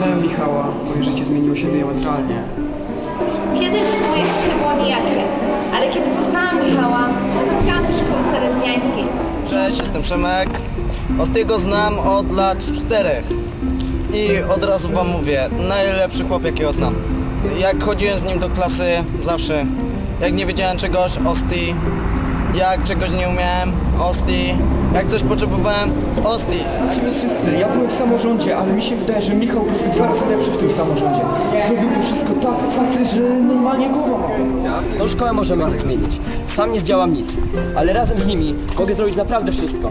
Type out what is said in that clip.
poznałem Michała, moje życie zmieniło się diametralnie. Kiedyś moje życie było nijakie, ale kiedy poznałam Michała, spotkałam w szkole sereniańskiej. Cześć, jestem Przemek. Ostiego znam od lat czterech. I od razu wam mówię, najlepszy chłop jakiego znam. Jak chodziłem z nim do klasy, zawsze, jak nie wiedziałem czegoś, Osti. Jak czegoś nie umiałem, Osti. Jak coś potrzebowałem, Osti. Przede wszyscy, ja byłem w samorządzie, ale mi się wydaje, że Michał byłby dwa razy lepszy w tym samorządzie. Zrobiłby wszystko tak facet, że normalnie głowa ma. Tą szkołę możemy zmienić. Sam nie zdziałam nic, ale razem z nimi mogę zrobić naprawdę wszystko.